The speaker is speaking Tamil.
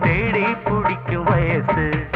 தேடி பிடிக்கும் வயசு.